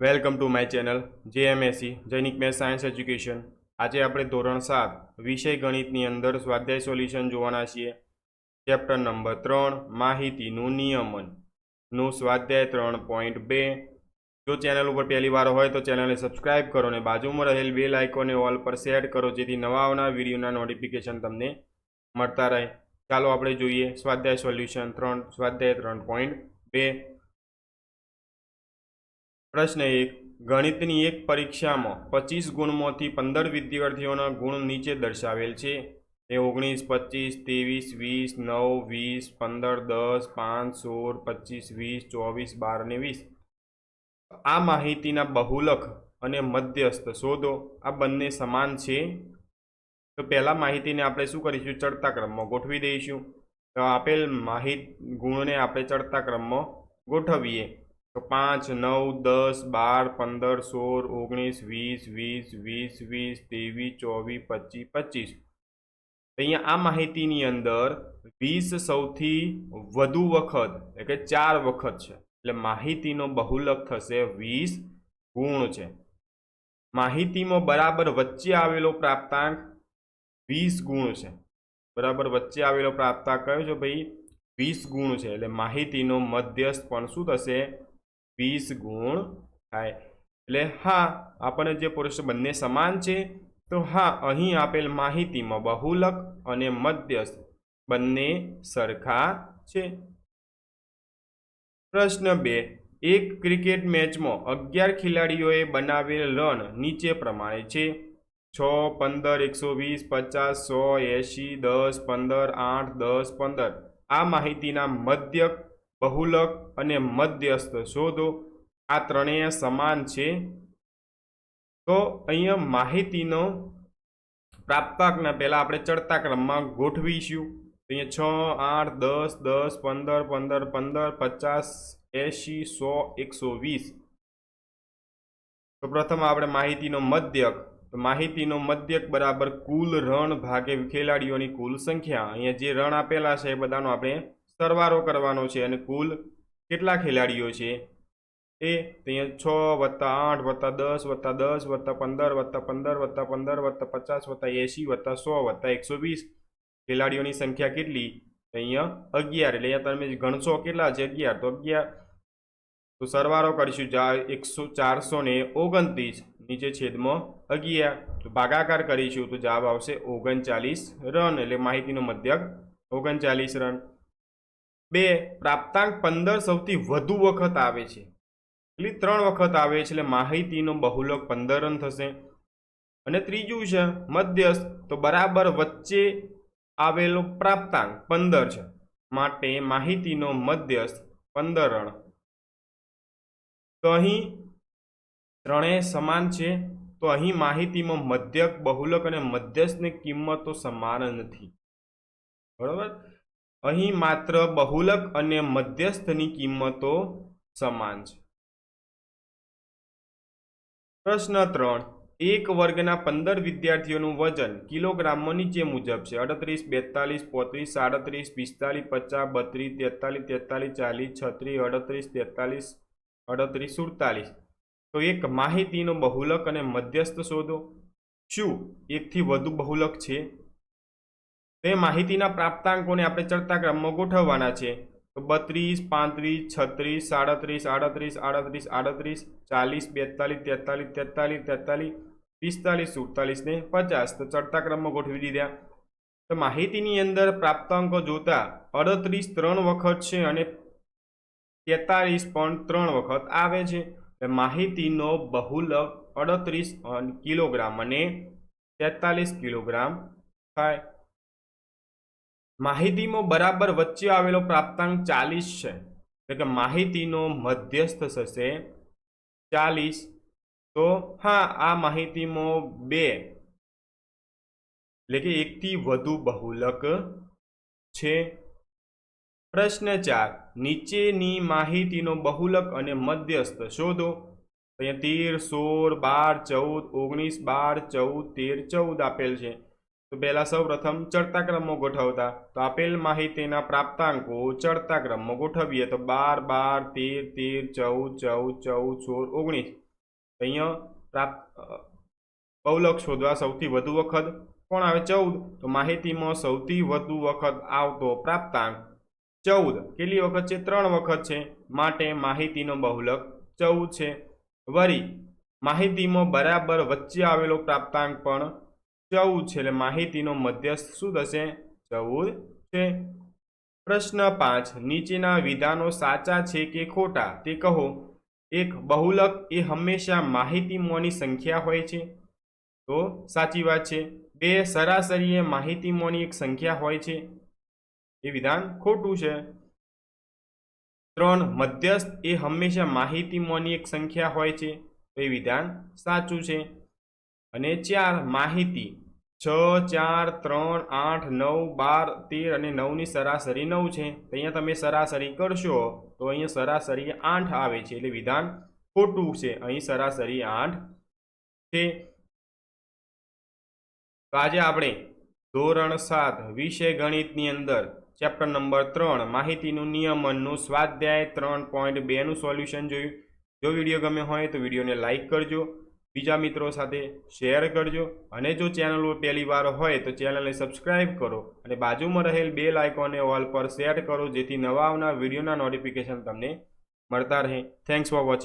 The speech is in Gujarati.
Welcome to my channel, JMSC, Jainik math science education. આજે આપણે ધોરણ સાત, વિષય ગણિતની અંદર સ્વાધ્યાય સોલ્યુશન જોવાના છીએ. ચેપ્ટર નંબર ત્રણ, માહિતીનું નિયમનનું સ્વાધ્યાય ત્રણ પોઈન્ટ બે. જો ચેનલ ઉપર પહેલી વાર હોય તો ચેનલને સબસ્ક્રાઇબ કરો અને બાજુમાં રહેલ બેલ આઇકોને ઓલ પર સેટ કરો, જેથી નવા આવનાર વિડીયોના નોટિફિકેશન તમને મળતા રહે. ચાલો આપણે જોઈએ સ્વાધ્યાય સોલ્યુશન ત્રણ, સ્વાધ્યાય ત્રણ પોઈન્ટ બે. પ્રશ્ન એક, ગણિતની એક પરીક્ષામાં પચીસ ગુણમાંથી પંદર વિદ્યાર્થીઓના ગુણ નીચે દર્શાવેલ છે. એ ઓગણીસ, પચીસ, ત્રેવીસ, વીસ, નવ, વીસ, પંદર, દસ, પાંચ, સોળ, પચીસ, વીસ, ચોવીસ, બાર ને વીસ. આ માહિતીના બહુલક અને મધ્યસ્થ શોધો. આ બંને સમાન છે. તો પહેલાં માહિતીને આપણે શું કરીશું? ચડતા ક્રમમાં ગોઠવી દઈશું. તો આપેલ માહિત ગુણને આપણે ચડતા ક્રમમાં ગોઠવીએ. પાંચ, નવ, દસ, બાર, પંદર, સોળ, ઓગણીસ, વીસ વીસ વીસ વીસ, ત્રેવીસ, ચોવીસ, પચીસ પચીસ. અહીંયા આ માહિતીની અંદર વીસ સૌથી વધુ વખત, એટલે કે ચાર વખત છે. એટલે માહિતીનો બહુલક થશે વીસ ગુણ છે. માહિતીમાં બરાબર વચ્ચે આવેલો પ્રાપ્તાંક વીસ ગુણ છે. બરાબર વચ્ચે આવેલો પ્રાપ્તાંક કયો છે ભાઈ? વીસ ગુણ છે. એટલે માહિતીનો મધ્યસ્થ પણ શું થશે? વીસ ગુણ થાય. એટલે હા, આપણને જે પુરુષ બંને સમાન છે, તો હા, અહીં આપેલ માહિતીમાં બહુલક અને મધ્યસ્થ બંને સરખા છે. પ્રશ્ન બે, એક ક્રિકેટ મેચમાં અગિયાર ખેલાડીઓએ બનાવેલ રન નીચે પ્રમાણે છે. છ, પંદર, એકસો વીસ, પચાસ, સો, એંશી, દસ, પંદર, આઠ, દસ, પંદર. આ માહિતીના મધ્યક બહુલક અને મધ્યસ્થ શોધો. આ ત્રણેય સમાન છે. તો અહીંયા માહિતીનો પ્રાપ્તાંકના પહેલાં આપણે ચડતા ક્રમમાં ગોઠવીશું. અહીંયા છ, આઠ, દસ દસ, પંદર પંદર પંદર, પચાસ, એંશી, સો, એકસો વીસ. તો પ્રથમ આપણે માહિતીનો મધ્યક. તો માહિતીનો મધ્યક બરાબર કુલ રણ ભાગે ખેલાડીઓની કુલ સંખ્યા. અહીંયા જે રણ આપેલા છે એ બધાનો આપણે સરવાળો કરવાનો છે અને કુલ કેટલા ખેલાડીઓ છે? એ અહીંયા છ વત્તા આઠ વત્તા દસ વત્તા દસ વત્તા પંદર વત્તા પંદર વત્તા પંદર વત્તા પચાસ વત્તા એંશી વત્તા સો વત્તા એકસો વીસ ખેલાડીઓની સંખ્યા કેટલી? અહીંયા અગિયાર. એટલે અહીંયા તમે ગણશો કેટલા છે? અગિયાર. તો અગિયાર. તો સરવારો કરીશું. એકસો ચારસો ને ઓગણત્રીસ. નીચે છેદમાં અગિયાર. તો ભાગાકાર કરીશું તો જવાબ આવશે ઓગણચાલીસ રન. એટલે માહિતીનો મધ્યક ઓગણચાલીસ રન. બે, પ્રાપ્તાંક પંદર સૌથી વધુ વખત આવે છે. એટલે ત્રણ વખત આવે છે, એટલે માહિતીનો બહુલક પંદર થશે. અને ત્રીજું છે, મધ્યસ્થ, તો બરાબર વચ્ચે આવેલો પ્રાપ્તાંક પંદર છે. માટે માહિતીનો મધ્યસ્થ પંદર રન તો અહીં ત્રણેય સમાન છે, તો અહીં માહિતીમાં મધ્યક, બહુલક અને મધ્યસ્થની કિંમતો સમાન નથી. બરાબર? અહીં માત્ર બહુલક અને મધ્યસ્થની કિંમતો સમાન છે. પ્રશ્ન ત્રણ. એક વર્ગના પંદર વિદ્યાર્થીઓનું વજન કિલોગ્રામમાં નીચે મુજબ છે. અડત્રીસ, બેતાલીસ, પોત્રીસ, સાડત્રીસ, પિસ્તાલીસ, પચાસ, બત્રીસ, તેતાલીસ તેતાલીસ, ચાલીસ, છત્રીસ, અડત્રીસ, તેતાલીસ, અડત્રીસ, સુડતાલીસ. તો એક માહિતીનો બહુલક અને મધ્યસ્થ શોધો. શું એકથી વધુ બહુલક છે? તે માહિતીના પ્રાપ્તાંકોને આપણે ચડતા ક્રમમાં ગોઠવવાના છે. તો બત્રીસ, પાંત્રીસ, છત્રીસ, સાડત્રીસ, આડત્રીસ આડત્રીસ આડત્રીસ, ચાલીસ, બેતાલીસ, તેતાલીસ તેતાલીસ તેતાલીસ, પિસ્તાલીસ, સુડતાલીસ ને પચાસ. તો ચડતા ક્રમમાં ગોઠવી દીધા. તો માહિતીની અંદર પ્રાપ્તાંકો જોતા અડત્રીસ ત્રણ વખત છે અને તેતાલીસ પણ ત્રણ વખત આવે છે. માહિતીનો બહુલક અડત્રીસ કિલોગ્રામ અને તેતાલીસ કિલોગ્રામ થાય. માહિતીમાં બરાબર વચ્ચે આવેલો પ્રાપ્તાંક ચાલીસ છે. એટલે કે માહિતીનો મધ્યસ્થ થશે ચાલીસ. તો હા, આ માહિતીમાં બે. એટલે કે એકથી વધુ બહુલક છે. પ્રશ્ન ચાર. નીચેની માહિતીનો બહુલક અને મધ્યસ્થ શોધો. અહીંયા તેર, સોળ, બાર, ચૌદ, ઓગણીસ, બાર, ચૌદ, તેર, ચૌદ આપેલ છે. તો પહેલાં સૌ પ્રથમ ચડતા ક્રમમાં ગોઠવતા. તો આપેલ માહિતીના પ્રાપ્તાંકો ચડતા ક્રમમાં ગોઠવીએ તો બાર બાર, તેર તેર, ચૌદ ચૌદ ચૌદ, સોળ, ઓગણીસ. અહીંયા પ્રાપ્ત બહુલક શોધવા સૌથી વધુ વખત. કોણ આવે? ચૌદ. તો માહિતીમાં સૌથી વધુ વખત આવતો પ્રાપ્તાંક ચૌદ. કેટલી વખત છે? ત્રણ વખત છે. માટે માહિતીનો બહુલક ચૌદ છે. વરી, માહિતીમાં બરાબર વચ્ચે આવેલો પ્રાપ્તાંક પણ ચૌદ છે એટલે માહિતીનો મધ્યસ્થ શું થશે? ચૌદ છે. પ્રશ્ન પાંચ, નીચેના વિધાનો સાચા છે કે ખોટા? તે કહો. એક, બહુલક એ હંમેશા માહિતીમોની સંખ્યા હોય છે. તો સાચી વાત છે. બે સરાસરી એ માહિતીમોની એક સંખ્યા હોય છે. એ વિધાન ખોટું છે. ત્રણ, મધ્યસ્થ એ હંમેશા માહિતીમોની એક સંખ્યા હોય છે. તો એ વિધાન સાચું છે. અને ચાર, માહિતી. છ, ચાર, ત્રણ, આઠ, નવ, બાર, તેર અને નવની સરાસરી નવ છે. તો અહીંયા તમે સરાસરી કરશો તો અહીંયા સરાસરી આઠ આવે છે એટલે વિધાન ખોટું છે. અહીં સરાસરી આઠ છે. તો આજે આપણે ધોરણ સાત વિષય ગણિતની અંદર ચેપ્ટર નંબર ત્રણ માહિતીનું નિયમનનું સ્વાધ્યાય ત્રણ પોઈન્ટ બેનું સોલ્યુશન જોયું. જો વીડિયો ગમે હોય તો વિડીયોને લાઇક કરજો. બીજા મિત્રો સાથે શેર કરજો. અને જો ચેનલ પહેલી વાર હોય તો ચેનલને સબસ્ક્રાઇબ કરો અને બાજુમાં રહેલ બેલ આઇકોનને ઓલ પર સેટ કરો જેથી નવા આવનાર વિડીયોના નોટિફિકેશન તમને મળતા રહે. Thanks for watching